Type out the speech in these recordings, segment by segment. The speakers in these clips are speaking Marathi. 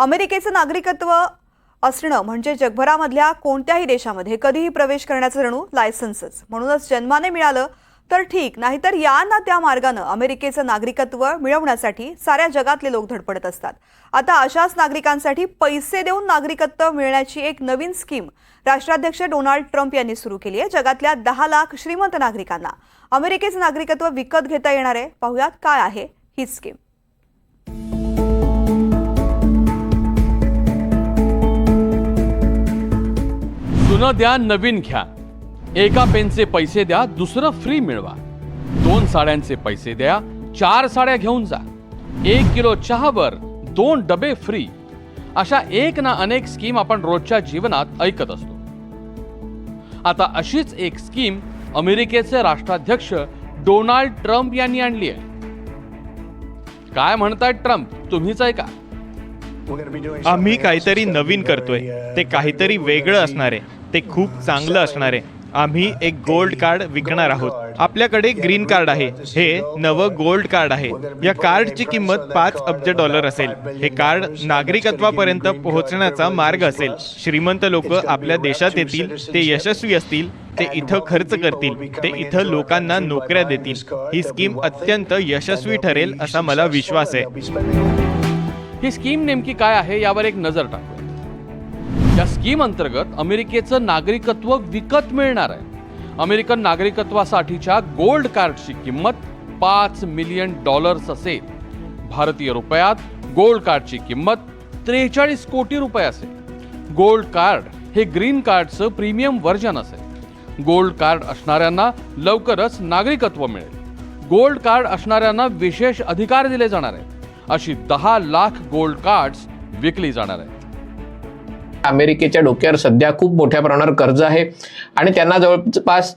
अमेरिकेचं नागरिकत्व असणं म्हणजे जगभरामधल्या कोणत्याही देशामध्ये कधीही प्रवेश करण्याचं जणू लायसन्सच. म्हणूनच जन्माने मिळालं तर ठीक नाहीतर या ना त्या मार्गानं अमेरिकेचं नागरिकत्व मिळवण्यासाठी साऱ्या जगातले लोक धडपडत असतात. आता अशाच नागरिकांसाठी पैसे देऊन नागरिकत्व मिळण्याची एक नवीन स्कीम राष्ट्राध्यक्ष डोनाल्ड ट्रम्प यांनी सुरू केली आहे. जगातल्या दहा लाख श्रीमंत नागरिकांना अमेरिकेचं नागरिकत्व विकत घेता येणार आहे. पाहुयात काय आहे ही स्कीम. जुनं द्या नवीन घ्या. एका पेनचे पैसे द्या दुसरं फ्री मिळवा. दोन साड्यांचे पैसे द्या चार साड्या घेऊन जा. एक किलो चहावर दोन डबे फ्री अशा एक ना अनेक स्कीम आपण रोजच्या जीवनात ऐकत असतो. आता अशीच एक स्कीम अमेरिकेचे राष्ट्राध्यक्ष डोनाल्ड ट्रम्प यांनी आणली आहे. काय म्हणतायत ट्रम्प? तुम्हीच ऐका. आम्ही काहीतरी नवीन करतोय. ते काहीतरी वेगळं असणार आहे. ते खूप चांगलं असणार आहे. आम्ही एक गोल्ड कार्ड विकणार आहोत. आपल्याकडे ग्रीन कार्ड आहे. हे नवं गोल्ड कार्ड आहे. या कार्डची किंमत पाच अब्ज डॉलर असेल. हे कार्ड नागरिकत्वापर्यंत पोहोचण्याचा मार्ग असेल. श्रीमंत लोक आपल्या देशात येतील. ते यशस्वी असतील. ते इथं खर्च करतील. ते इथं लोकांना नोकऱ्या देतील. ही स्कीम अत्यंत यशस्वी ठरेल असा मला विश्वास आहे. ही स्कीम नेमकी काय आहे यावर एक नजर टाकू. या स्कीम अंतर्गत अमेरिकेचं नागरिकत्व विकत मिळणार आहे. अमेरिकन नागरिकत्वासाठीच्या गोल्ड कार्डची किंमत पाच मिलियन डॉलर्स असेल. भारतीय रुपयात गोल्ड कार्डची किंमत त्रेचाळीस कोटी रुपये असेल. गोल्ड कार्ड हे ग्रीन कार्डचं प्रीमियम व्हर्जन असेल. गोल्ड कार्ड असणाऱ्यांना लवकरच नागरिकत्व मिळेल. गोल्ड कार्ड असणाऱ्यांना विशेष अधिकार दिले जाणार आहेत. अशी दहा लाख गोल्ड कार्ड्स विकली जाणार आहेत. अमेरिकेच्या डोक्यावर सध्या खूप मोठ्या प्रमाणावर कर्ज आहे. आणि त्यांना जवळपास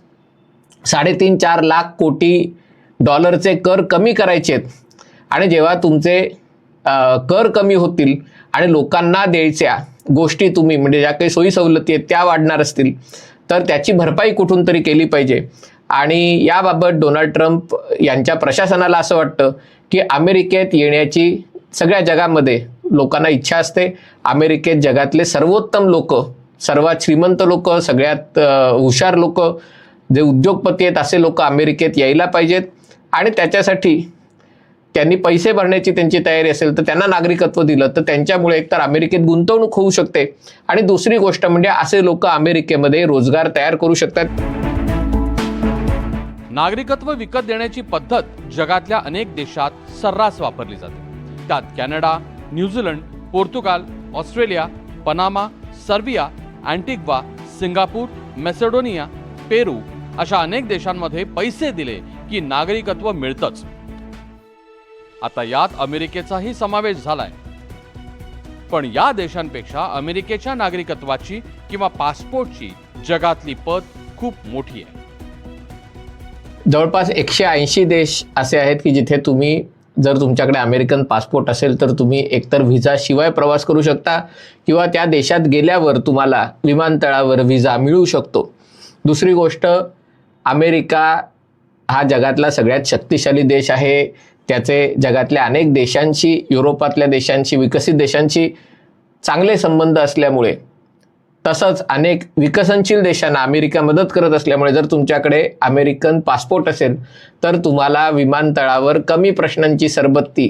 साडेतीन चार लाख कोटी डॉलरचे कर कमी करायचे आहेत. आणि जेव्हा तुमचे कर कमी होतील आणि लोकांना द्यायच्या गोष्टी तुम्ही म्हणजे ज्या काही सोयी सवलती आहेत त्या वाढणार असतील तर त्याची भरपाई कुठून तरी केली पाहिजे. आणि याबाबत डोनाल्ड ट्रम्प यांच्या प्रशासनाला असं वाटतं की अमेरिकेत येण्याची सगळ्या जगामध्ये लोकांना इच्छा असते. अमेरिकेत जगातले सर्वोत्तम लोक सर्वात श्रीमंत लोक सगळ्यात हुशार लोक जे उद्योगपती आहेत असे लोक अमेरिकेत यायला पाहिजेत. आणि त्याच्यासाठी त्यांनी पैसे भरण्याची त्यांची तयारी असेल तर त्यांना नागरिकत्व दिलं तर त्यांच्यामुळे एकतर अमेरिकेत गुंतवणूक होऊ शकते. आणि दुसरी गोष्ट म्हणजे असे लोक अमेरिकेमध्ये रोजगार तयार करू शकतात. नागरिकत्व विकत देण्याची पद्धत जगातल्या अनेक देशात सर्रास वापरली जाते. त्यात Canada New Zealand Portugal Australia Panama Serbia Antigua Singapore Macedonia Peru अशा अनेक देशांमध्ये पैसे दिले की नागरिकत्व मिळतंच. आता यात अमेरिकेचाही समावेश झालाय. पण या देशांपेक्षा अमेरिकेच्या नागरिकत्वाची किंवा पासपोर्टची जगातली पत खूप मोठी आहे. जवळपास एकशे ऐंशी देश असे आहेत की जिथे तुम्ही जर तुमच्याकडे अमेरिकन पासपोर्ट असेल तर तुम्ही एकतर व्हिजाशिवाय प्रवास करू शकता किंवा त्या देशात गेल्यावर तुम्हाला विमानतळावर व्हिजा मिळू शकतो. दुसरी गोष्ट अमेरिका हा जगातला सगळ्यात शक्तिशाली देश आहे. त्याचे जगातल्या अनेक देशांशी युरोपातल्या देशांशी विकसित देशांशी चांगले संबंध असल्यामुळे तसंच अनेक विकसनशील देशांना अमेरिका मदत करत असल्यामुळे जर तुमच्याकडे अमेरिकन पासपोर्ट असेल तर तुम्हाला विमानतळावर कमी प्रश्नांची सरबत्ती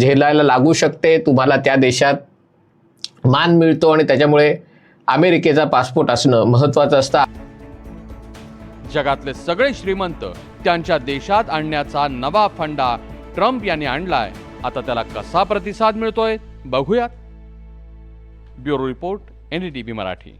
झेलायला लागू शकते. तुम्हाला त्या देशात मान मिळतो आणि त्याच्यामुळे अमेरिकेचा पासपोर्ट असणं महत्त्वाचं असतं. जगातले सगळे श्रीमंत त्यांच्या देशात आणण्याचा नवा फंडा ट्रम्प यांनी आणलाय. आता त्याला कसा प्रतिसाद मिळतोय बघूयात. Bureau report. N D T V Marathi.